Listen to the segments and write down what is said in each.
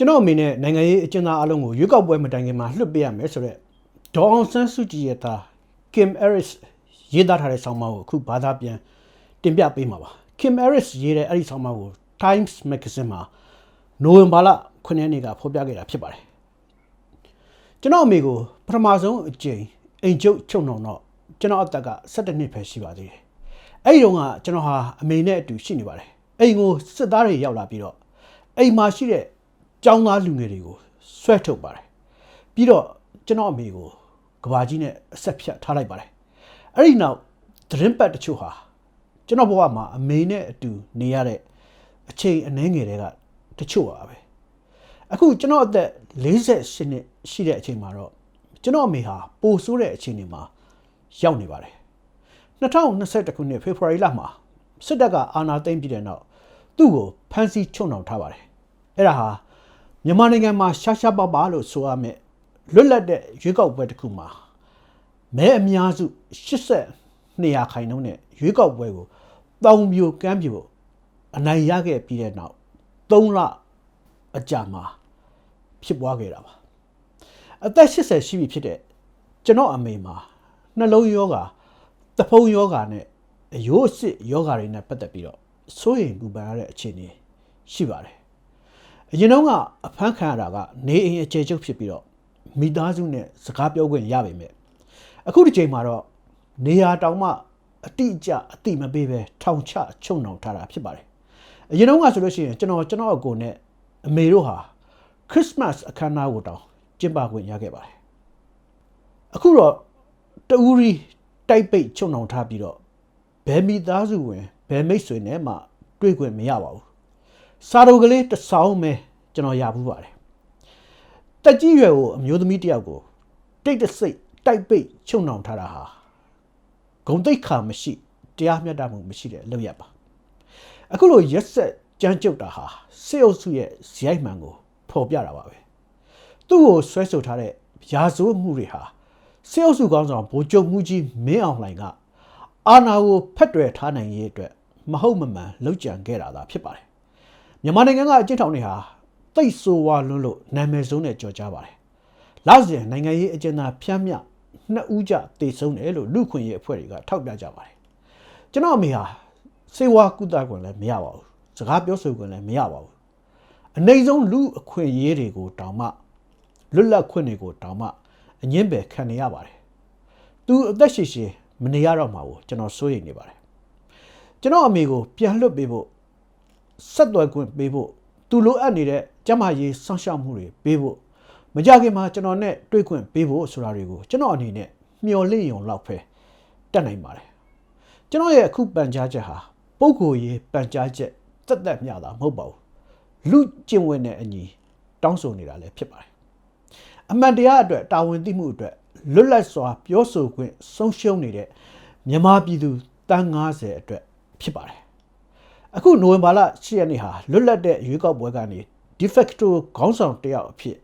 ကျွန်တော်အမေနဲ့နိုင်ငံရေးအကျဉ်းသားအလုံးကိုရွေးကောက်ပွဲမတိုင်ခင်မှာလွှတ်ပေးရမယ်ဆိုတော့ဒေါအောင်ဆန်းစုကြည်ရဲ့သား Kim Harris ရေးသားထားတဲ့ဆောင်းပါးကိုအခုဘာသာပြန်တင်ပြပေးမှာပါ Kim Harris ရေးတဲ့အဲ့ဒီဆောင်းပါးကို Times Magazine မှာနိုဝင်ဘာလ9ရက်နေ့ကဖော်ပြခဲ့တာဖြစ်ပါတယ်ကျွန်တော်အမေကိုပထမဆုံးအကြိမ်အိမ်ကျုပ်ချုပ်နှောင်တော့ကျွန်တော်အသက်က17နှစ်ပဲရှိပါသေးတယ်အဲ့ဒီတော့ကကျွန်တော်ဟာအမေနဲ့အတူရှိနေပါတယ်အိမ်ကိုစစ်သားတွေရောက်လာပြီးတော့အိမ်မှာရှိတဲ့ ကျောင်းသားလူငယ်တွေကိုဆွဲထုတ်ပါတယ်ပြီးတော့ကျွန်တော်အမေကိုကဘာကြီးနဲ့အဆက်ဖြတ်ထားလိုက်ပါတယ်အဲ့ဒီနောက်သတင်းပတ်တချို့ဟာကျွန်တော်ဘဝမှာအမေနဲ့အတူနေရတဲ့အချိန်အနည်းငယ်တွေကတချို့ပါပဲအခုကျွန်တော်အသက်48နှစ်ရှိတဲ့အချိန်မှာတော့ကျွန်တော်အမေဟာပိုဆိုးတဲ့အချိန်တွေမှာရောက်နေပါတယ်2021ခုနှစ်ဖေဖော်ဝါရီလမှာစစ်တပ်ကအာဏာသိမ်းပြီးတဲ့နောက်သူ့ကိုဖမ်းဆီးချုပ်နှောင်ထားပါတယ်အဲ့ဒါဟာ မြန်မာနိုင်ငံမှာရှားရှားပါပါလို့ဆိုရမယ်လွတ်လပ်တဲ့ရွေးကောက်ပွဲတစ်ခုမှာမဲအများစု82ရာခိုင်နှုန်းနဲ့ရွေးကောက်ပွဲကိုတောင်ပြိုကမ်းပြိုအနိုင်ရခဲ့ပြီးတဲ့နောက်3လအကြာမှာဖြစ်ပွားခဲ့တာပါအသက်80ရှိပြီဖြစ်တဲ့ကျွန်တော်အမေမှာနှလုံးယောဂါတဖုံယောဂါနဲ့အယိုးစစ်ယောဂါတွေနဲ့ပတ်သက်ပြီးတော့စိုးရိမ်ပူပန်ရတဲ့အခြေအနေရှိပါတယ် အရင်တော့ကအဖမ်းခံရတာကနေအိမ်အခြေချုပ်ဖြစ်ပြီးတော့မိသားစုနဲ့စကားပြောခွင့်ရပါမယ်အခုဒီချိန်မှာတော့နေရာတောင်မှအတိအကျအတိမပေးပဲထောင်ချချုံနှောင်ထားတာဖြစ်ပါတယ်အရင်တော့ကဆိုလို့ရှိရင်ကျွန်တော်ကျွန်တော်အကိုနဲ့အမေတို့ဟာခရစ်စမတ်အခမ်းအနားကိုတောင်ကျင်းပခွင့်ရခဲ့ပါတယ်အခုတော့တူရီတိုက်ပိတ်ချုံနှောင်ထားပြီးတော့ဘယ်မိသားစုဝင်ဘယ်မိတ်ဆွေနဲ့မှတွေ့ခွင့်မရပါဘူး စာတော်ကလေးတစ်စောင်းပဲကျွန်တော်ရဘူးပါတယ်တက်ကြီးရွယ်ကိုအမျိုးသမီးတစ်ယောက်ကိုတိတ်တဆိတ်တိုက်ပိတ်ချုံနှောင်ထားတာဟာဂုံတိတ်ခါမရှိတရားမျှတမှုမရှိတဲ့အလုပ်ရပါအခုလိုရက်ဆက်ကြမ်းကြုတ်တာဟာစစ်အုပ်စုရဲ့ဇယိုက်မှန်ကိုဖော်ပြတာပါပဲသူ့ကိုဆွဲဆိုထားတဲ့ရာဇဝတ်မှုတွေဟာစစ်အုပ်စုကောင်းဆောင်ဗိုလ်ချုပ်မှုကြီးမင်းအောင်လှိုင်ကအာဏာကိုဖက်တွယ်ထားနိုင်ရေးအတွက်မဟုတ်မမှန်လှုပ်ကြံခဲ့တာသာဖြစ်ပါတယ် မြန်မာနိုင်ငံကအကျဉ်းထောင်တွေဟာတိတ်ဆိုးဝါလွန်းလို့နာမည်ဆိုးနဲ့ကြော်ကြားပါတယ်လောက်စဉ်နိုင်ငံရေးအကျဉ်းသားဖျမ်းမြနှစ်ဦးကြတေဆုံးတယ်လို့လူခွင့်ရေးအဖွဲ့တွေကထောက်ပြကြပါတယ်ကျွန်တော်အမေဟာစေဝါကုသခွင့်လည်းမရပါဘူးစကားပြောဆိုခွင့်လည်းမရပါဘူးအနေဆုံးလူအခွင့်အရေးတွေကိုတောင်မှလွတ်လပ်ခွင့်တွေကိုတောင်မှအငင်းပယ်ခံနေရပါတယ်သူအသက်ရှိရှိမနေရတော့မှာကိုကျွန်တော်စိုးရိမ်နေပါတယ်ကျွန်တော်အမေကိုပြန်လွတ်ပေးဖို့ ဆက်သွယ်ခွင့်ပေးဖို့သူလိုအပ်နေတဲ့ကျမကြီးစောင့်ရှောက်မှုတွေပေးဖို့မကြခင်မှာကျွန်တော်နဲ့တွေ့ခွင့်ပေးဖို့ဆိုတာတွေကိုကျွန်တော်အနေနဲ့မျှော်လင့်ရုံလောက်ပဲတက်နိုင်ပါတယ်ကျွန်တော်ရဲ့အခုပန်ကြားချက်ဟာပုံကိုယ်ရေးပန်ကြားချက်တက်တက်မျှတာမဟုတ်ပါဘူးလူကျင့်ဝတ်နဲ့အညီတောင်းဆိုနေတာလည်းဖြစ်ပါတယ်အမှန်တရားအတွက်တာဝန်သိမှုအတွက်လွတ်လပ်စွာပြောဆိုခွင့်ဆုံးရှုံးနေတဲ့မြန်မာပြည်သူတန်း90အတွက်ဖြစ်ပါတယ် အခုနိုဝင်ဘာလ10ရက်နေ့ဟာလွတ်လပ်တဲ့ရွေးကောက်ပွဲကနေ de facto ခေါင်းဆောင်တစ်ယောက်အဖြစ်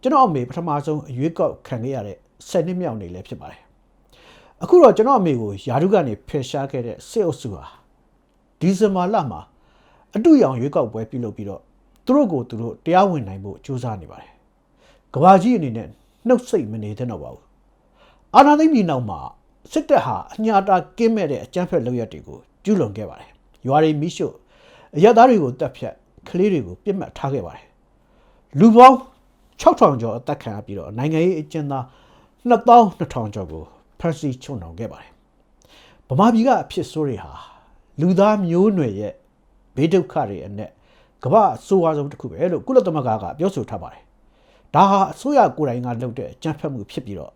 ကျွန်တော်အမေပထမဆုံးအရွေးကောက်ခံခဲ့ရတဲ့10နှစ်မြောက်နေလည်းဖြစ်ပါတယ်အခုတော့ကျွန်တော်အမေကိုယာရုကနေဖယ်ရှားခဲ့တဲ့စစ်အုပ်စုဟာဒီဇင်ဘာလမှာအတူရောင်ရွေးကောက်ပွဲပြုလုပ်ပြီးတော့သူတို့ကိုသူတို့တရားဝင်နိုင်ဖို့ကြိုးစားနေပါတယ်ကဘာကြီးအနေနဲ့နှုတ်ဆက်မနေသင့်တော့ပါဘူးအာဏာသိမ်းပြီးနောက်မှာစစ်တပ်ဟာအညာတာကင်းမဲ့တဲ့အကြမ်းဖက်လုပ်ရက်တွေကိုကျူးလွန်ခဲ့ပါတယ် ရွာတွေမိရှုအရက်သားတွေကိုတပ်ဖြတ်ကလေးတွေကိုပြစ်မှတ်ထားခဲ့ပါတယ်လူပေါင်း6000ကျော်အသက်ခံရပြီးတော့နိုင်ငံရေးအကျဉ်းသား2200ကျော်ကိုဖမ်းဆီးချုံနှောင်ခဲ့ပါတယ်ဗမာပြည်ကအဖြစ်ဆိုးတွေဟာလူသားမျိုးနွယ်ရဲ့ဘေးဒုက္ခတွေအနက်ကမ္ဘာအဆိုးအဝါဆုံးတစ်ခုပဲလို့ကုလသမဂ္ဂကပြောဆိုထားပါတယ်ဒါဟာအစိုးရကိုယ်တိုင်ကလုပ်တဲ့အကြမ်းဖက်မှုဖြစ်ပြီးတော့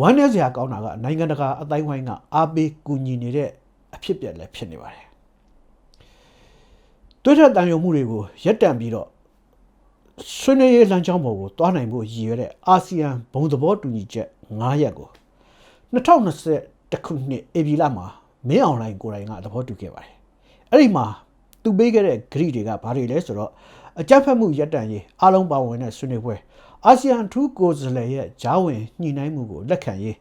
ဝမ်းနည်းစရာကောင်းတာကနိုင်ငံတကာအတိုင်းဝိုင်းကအားပေးကူညီနေတဲ့အဖြစ်ပြက်လည်းဖြစ်နေပါတယ် တွဲထက်တန်ရုံမှုတွေကိုရပ်တန့်ပြီးတော့ဆွေးနွေးရေးလမ်းကြောင်းပေါ်ကိုတွားနိုင်ဖို့ရည်ရွယ်တဲ့အာဆီယံဘုံသဘောတူညီချက်9ရပ်ကို2020ခုနှစ်ဧပြီလမှာမင်းအောင်လိုင်းကိုယ်တိုင်ကသဘောတူခဲ့ပါတယ်အဲ့ဒီမှာသူပေးခဲ့တဲ့ဂရိတွေကဘာတွေလဲဆိုတော့အကြမ်းဖက်မှုရပ်တန့်ရေးအားလုံးပါဝင်တဲ့ဆွေးနွေးပွဲအာဆီယံထူးကိုယ်စားလှယ်ရဲ့ဂျားဝင်ညှိနှိုင်းမှုကိုလက်ခံရေး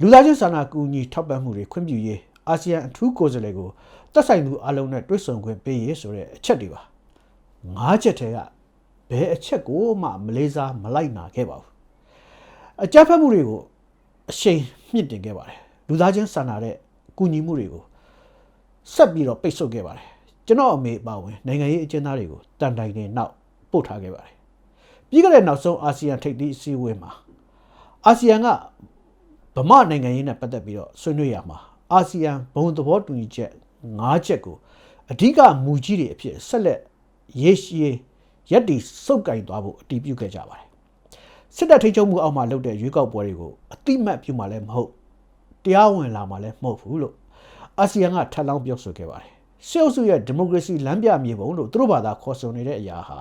လူသားချင်းစာနာကူညီထောက်ပံ့မှုတွေခွင့်ပြုရေး အာဆီယံအထူးကိုယ်စားလှယ်ကိုသက်ဆိုင်သူအလုံးနဲ့တွဲဆုံခွင့်ပေးရေးဆိုတဲ့အချက်တွေပါငါးချက်ထဲကဘယ်အချက်ကိုမှမလေးစားမလိုက်နာခဲ့ပါဘူးအကြမ်းဖက်မှုတွေကိုအရှိန်မြင့်တင်ခဲ့ပါတယ်လူသားချင်းစာနာတဲ့ကူညီမှုတွေကိုဆက်ပြီးတော့ပိတ်ဆို့ခဲ့ပါတယ်ကျွန်တော်အမေအပါဝင်နိုင်ငံရေးအကျဉ်းသားတွေကိုတန်တိုင်နေနောက်ပို့ထားခဲ့ပါတယ်ပြီးခဲ့တဲ့နောက်ဆုံးအာဆီယံထိပ်သီးအစည်းအဝေးမှာအာဆီယံကဗမာနိုင်ငံရေးနဲ့ပတ်သက်ပြီးတော့ဆွေးနွေးရမှာ အာဆီယံဘုံသဘောတူညီချက်၅ချက်ကိုအဓိကမူကြီးတွေအဖြစ်ဆက်လက်ရေရှည်ရက်တီစုပ်ကင်သွားဖို့အတည်ပြုခဲ့ကြပါတယ်စစ်တပ်ထိချုပ်မှုအောက်မှာလုပ်တဲ့ရွေးကောက်ပွဲတွေကိုအတိမတ်ပြုမှလည်းမဟုတ်တရားဝင်လာမှလည်းမဟုတ်ဘူးလို့အာဆီယံကထပ်လောင်းပြောဆိုခဲ့ပါတယ်စစ်အုပ်စုရဲ့ဒီမိုကရေစီလမ်းပြမြေပုံလို့သူတို့ဘာသာခေါ်ဆိုနေတဲ့အရာဟာ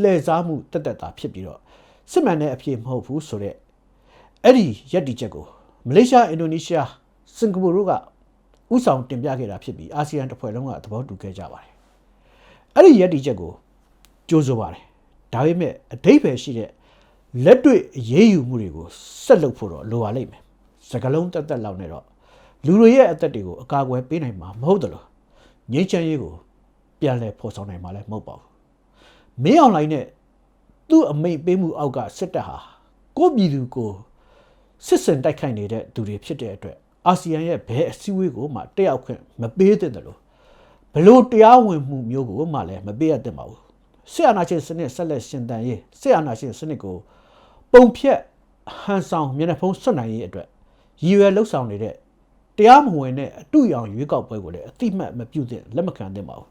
လှည့်စားမှုတက်တက်တာဖြစ်ပြီးတော့စစ်မှန်တဲ့အဖြစ်မဟုတ်ဘူးဆိုတော့အဲ့ဒီရက်တီချက်ကိုမလေးရှားအင်ဒိုနီးရှား စင်ကာပူတို့ကဥဆောင်တင်ပြခဲ့တာဖြစ်ပြီးအာဆီယံတစ်ဖွဲ့လုံးကသဘောတူခဲ့ကြပါတယ်အဲ့ဒီရက်တီချက်ကိုကြိုးဆိုပါတယ်ဒါပေမဲ့အတိတ်ပဲရှိတဲ့လက်တွေ့အရေးယူမှုတွေကိုဆက်လုပ်ဖို့တော့လိုပါလိမ့်မယ်စကလုံးတက်တက်လောက်နဲ့တော့လူတွေရဲ့အသက်တွေကိုအကာအကွယ်ပေးနိုင်မှာမဟုတ်တယ်လို့ငြိမ်းချမ်းရေးကိုပြန်လည်ဖော်ဆောင်နိုင်မှာလည်းမဟုတ်ပါဘူးမင်းအောင်လိုင်းနဲ့သူ့အမိတ်ပေးမှုအောက်ကစစ်တပ်ဟာကိုပြည်သူကိုစစ်စင်တိုက်ခိုက်နေတဲ့သူတွေဖြစ်တဲ့အတွက် အာဆီယံရဲ့ဘယ်အစည်းအဝေးကိုမှတက်ရောက်ခွင့်မပေးသင့်တယ်လို့ဘလို့တရားဝင်မှုမျိုးကိုမှလည်းမပေးရသင့်ပါဘူးဆရာနာရှင်စနစ်ဆက်လက်ရှင်တန်ရေးဆရာနာရှင်စနစ်ကိုပုံဖြတ်ဟန်ဆောင်မျက်နှာဖုံးဆွတ်နိုင်ရေးအတွက်ရည်ရွယ်လှုပ်ဆောင်နေတဲ့တရားမဝင်တဲ့အတူရောင်ရွေးကောက်ပွဲကိုလည်းအတိမတ်မပြုသင့်လက်မခံသင့်ပါဘူး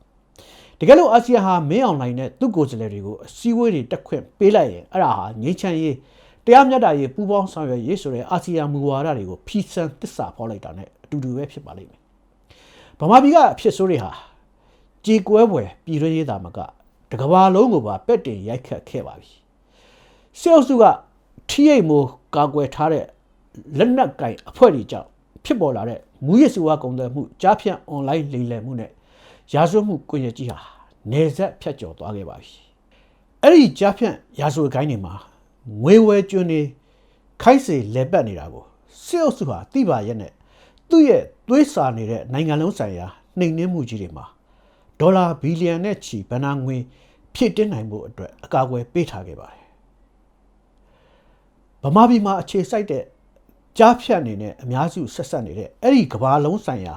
တကယ်လို့အာဆီယံဟာမင်းအောင်လှိုင်နဲ့သူ့ကိုယ်စားလှယ်တွေကိုအစည်းအဝေးတွေတက်ခွင့်ပေးလိုက်ရင်အဲ့ဒါဟာငြိမ်းချမ်းရေး တရားမျှတရေးပူးပေါင်းဆောင်ရွက်ရေးဆိုတဲ့အာဆီယံမူဝါဒတွေကိုဖီဆန်တစ္ဆာဖော်လိုက်တာနဲ့အတူတူပဲဖြစ်ပါလိမ့်မယ်ဗမာပြည်ကအဖြစ်ဆိုးတွေဟာကြေကွဲပွဲပြည်ရင်းရေးတာမကတကဘာလုံးကိုပါပက်တင်ရိုက်ခတ်ခဲ့ပါပြီစေအုပ်စုကထိရိတ်မိုးကာကွယ်ထားတဲ့လက်နက်ကင်အဖွဲ့တွေကြောင့်ဖြစ်ပေါ်လာတဲ့မူရစ်စုဝါကုန်သွယ်မှုကြားဖြန့်အွန်လိုင်းလိမ်လည်မှုနဲ့ရာဇဝတ်မှုကွန်ရက်ကြီးဟာနေဆက်ဖြတ်ကျော်သွားခဲ့ပါပြီအဲ့ဒီကြားဖြန့်ရာဇဝတ်ကိုင်းတွေမှာ ငွေဝဲကျွန်းနေခိုက်စေလဲပတ်နေတာကိုစစ်အုပ်စုဟာတိပါရက်နဲ့သူ့ရဲ့သွေးစာနေတဲ့နိုင်ငံလုံးဆိုင်ရာနှိမ်နှင်းမှုကြီးတွေမှာဒေါ်လာဘီလီယံနဲ့ချီဗဏ္ဍာငွေဖြည့်တင်းနိုင်ဖို့အတွက်အကာအကွယ်ပေးထားခဲ့ပါတယ်ဗမာပြည်မှာအခြေစိုက်တဲ့ကြားဖြတ်အနေနဲ့အများစုဆက်ဆက်နေတဲ့အဲ့ဒီကဘာလုံးဆိုင်ရာ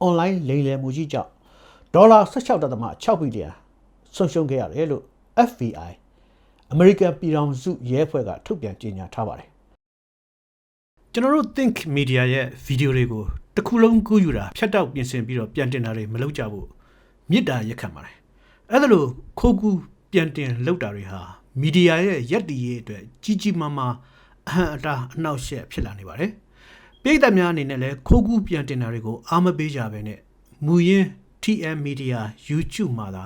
အွန်လိုင်းလိမ်လည်မှုကြီးကြောင့်ဒေါ်လာ16.6ဘီလီယံဆုံးရှုံးခဲ့ရတယ်လို့ FBI အမေရိကန်ပြည်ထောင်စုရဲဖွဲ့ကထုတ်ပြန်ကြေညာထားပါတယ်ကျွန်တော်တို့ Think Media ရဲ့ဗီဒီယိုတွေကိုတစ်ခုလုံးကူးယူတာဖြတ်တောက်ပြင်ဆင်ပြီးတော့ပြန်တင်တာတွေမလုပ်ကြဘူးမြစ်တာရက်ခံပါတယ်အဲ့ဒါလို့ခိုးကူးပြန်တင်လုပ်တာတွေဟာမီဒီယာရဲ့ရက်တီရေးအတွက်ကြီးကြီးမားမားအဟံအတားအနှောက်အယှက်ဖြစ်လာနေပါတယ်ပြည်သက်များအနေနဲ့လည်းခိုးကူးပြန်တင်တာတွေကိုအားမပေးကြဘဲနဲ့မူရင်း TM Media YouTube မှာသာ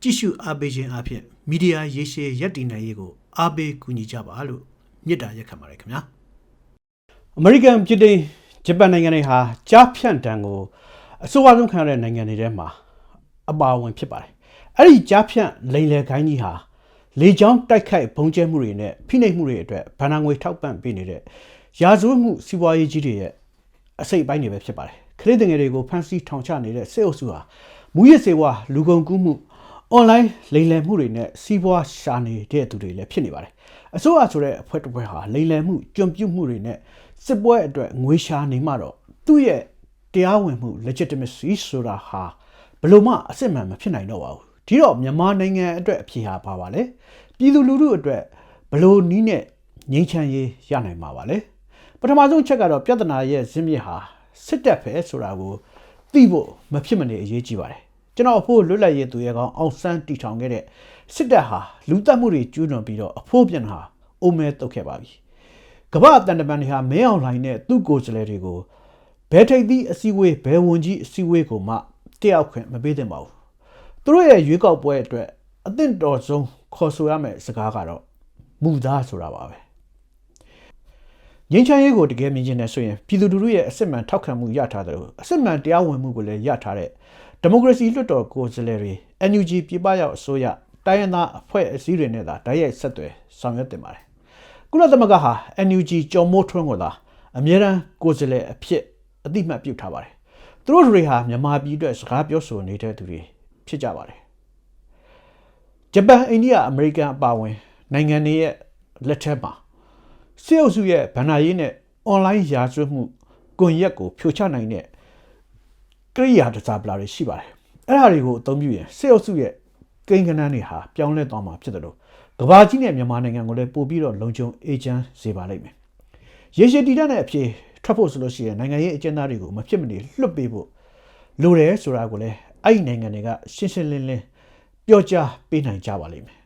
ကြည့်ရှုအားပေးခြင်းအပြင် မီဒီယာရေရှည်ရက်တည်နိုင်ရေးကိုအားပေးကူညီကြပါလို့မြစ်တာရက်ခံပါတယ်ခင်ဗျာအမေရိကန်ပြည်ထောင်ဂျပန်နိုင်ငံတွေဟာကြားဖြန့်တံကိုအဆိုးအဆုံးခံရတဲ့နိုင်ငံတွေထဲမှာအပါအဝင်ဖြစ်ပါတယ်အဲ့ဒီကြားဖြန့်လိန်လေခိုင်းကြီးဟာလေကြောင်းတိုက်ခိုက်ဘုံကျဲမှုတွေနဲ့ဖိနှိပ်မှုတွေအတွက်ဗန်နာငွေထောက်ပံ့ပေးနေတဲ့ရာဇဝတ်မှုစီးပွားရေးကြီးတွေရဲ့အစိတ်အပိုင်းတွေပဲဖြစ်ပါတယ်ခရစ်တင်ငယ်တွေကိုဖမ်းဆီးထောင်ချနေတဲ့စစ်အုပ်စုဟာမူရစ်စေဝါလူကုန်ကူးမှု အွန်လိုင်းလိမ်လည်မှုတွေနဲ့စီးပွားရှာနေတဲ့သူတွေလည်းဖြစ်နေပါတယ်အစိုးရဆိုတဲ့အဖွဲ့တစ်ဖွဲ့ဟာလိမ်လည်မှုကြုံပြုတ်မှုတွေနဲ့စစ်ပွဲအတွက်ငွေရှာနေမှတော့သူ့ရဲ့တရားဝင်မှု legitimacy ဆိုတာဟာဘယ်လိုမှအစစ်မှန်မဖြစ်နိုင်တော့ပါဘူးဒီတော့မြန်မာနိုင်ငံအတွက်အဖြေဟာပါပါလဲပြည်သူလူထုအတွက်ဘယ်လိုနီးနဲ့ငြိမ်းချမ်းရေးရနိုင်မှာပါလဲပထမဆုံးချက်ကတော့ပြဿနာရဲ့ဇင်းမြစ်ဟာစစ်တပ်ပဲဆိုတာကိုသိဖို့မဖြစ်မနေအရေးကြီးပါတယ် ကျွန်တော်အဖို့လွတ်လပ်ရေးသူရဲကောင်းအောင်ဆန်းတီထောင်ခဲ့တဲ့စစ်တပ်ဟာလူတက်မှုတွေကျူးလွန်ပြီးတော့အဖို့ပြန်ဟာအိုမဲတုတ်ခဲ့ပါပြီကမ္ဘာတန်တမန်တွေဟာမဲအောင်လိုင်းနဲ့သူ့ကိုယ်စားလှယ်တွေကိုဘယ်ထိပ်သီးအစည်းအဝေးဘယ်ဝန်ကြီးအစည်းအဝေးကိုမှတယောက်ခွင့်မပေးသင့်ပါဘူးသူတို့ရဲ့ရွေးကောက်ပွဲအတွက်အသင့်တော်ဆုံးခေါ်ဆိုရမယ့်စကားကတော့မူသားဆိုတာပါပဲငင်းချမ်းရေးကိုတကယ်မြင်ချင်တယ်ဆိုရင်ပြည်သူလူထုရဲ့အစစ်မှန်ထောက်ခံမှုရထားတယ်လို့အစစ်မှန်တရားဝင်မှုကိုလည်းရထားတဲ့ ဒီမိုကရေစီလွှတ်တော်ကိုယ်စားလှယ်တွေ NUG ပြည်ပရောက်အစိုးရတိုင်းရင်းသားအဖွဲ့အစည်းတွေနဲ့သာတိုက်ရိုက်ဆက်သွယ်ဆောင်ရွက်တင်ပါတယ်ကုလသမဂ္ဂဟာ NUG ကြော်မိုးထွန်းကိုသာအမြဲတမ်းကိုယ်စားလှယ်အဖြစ်အတိမတ်ပြုထားပါတယ်သူတို့တွေဟာမြန်မာပြည်အတွက်စကားပြောဆိုနေတဲ့သူတွေဖြစ်ကြပါတယ်ဂျပန်အိန္ဒိယအမေရိကန်အပါအဝင်နိုင်ငံတွေရဲ့လက်ထက်မှာစစ်အုပ်စုရဲ့ဗန္နာရေးနဲ့အွန်လိုင်းရာဇဝတ်မှုကွန်ရက်ကိုဖြိုချနိုင်တဲ့ ကိရိယာတစားပလာတွေရှိပါတယ်အဲ့ဒါတွေကိုအသုံးပြုရင်စစ်အုပ်စုရဲ့ကိန်းဂဏန်းတွေဟာပြောင်းလဲသွားမှာဖြစ်တယ်လို့ကဘာကြီးနဲ့မြန်မာနိုင်ငံကိုလည်းပို့ပြီးတော့လုံခြုံအေဂျင့်စေပါလိမ့်မယ်ရေရှည်တည်တဲ့အဖြစ်ထွက်ဖို့ဆိုလို့ရှိရင်နိုင်ငံရေးအကျဉ်းသားတွေကိုမဖြစ်မနေလွတ်ပေးဖို့လိုတယ်ဆိုတာကိုလည်းအဲ့ဒီနိုင်ငံတွေကရှင်းရှင်းလင်းလင်းပြောကြားပေးနိုင်ကြပါလိမ့်မယ်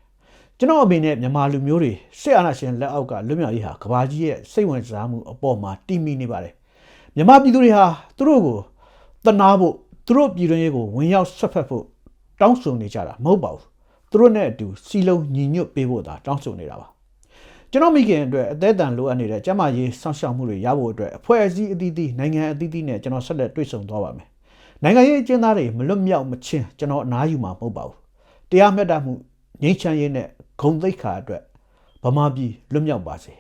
ကျွန်တော်အမေနဲ့မြန်မာလူမျိုးတွေစစ်အာဏာရှင်လက်အောက်ကလွတ်မြောက်ရေးဟာကဘာကြီးရဲ့စိတ်ဝင်စားမှုအပေါ်မှာတည်မီနေပါတယ်မြန်မာပြည်သူတွေဟာသူတို့ကို တနာဖို့သူတို့ပြည်တွင်းရေးကိုဝင်ရောက်ဆွတ်ဖက်ဖို့တောင်းဆိုနေကြတာမဟုတ်ပါဘူးသူတို့နဲ့အတူစီလုံးညီညွတ်ပေးဖို့သာတောင်းဆိုနေတာပါကျွန်တော်မိခင်အတွက်အသက်အတန်လိုအပ်နေတဲ့ကျန်းမာရေးစောင့်ရှောက်မှုတွေရဖို့အတွက်အဖွဲ့အစည်းအသီးသီးနိုင်ငံအသီးသီးနဲ့ကျွန်တော်ဆက်လက်တွေ့ဆုံသွားပါမယ်နိုင်ငံရေးအကျဉ်းသားတွေမလွတ်မြောက်မချင်းကျွန်တော်အနားယူမှာမဟုတ်ပါဘူးတရားမျှတမှုငြိမ်းချမ်းရေးနဲ့ဂုဏ်သိက္ခာအတွက်ဗမာပြည်လွတ်မြောက်ပါစေ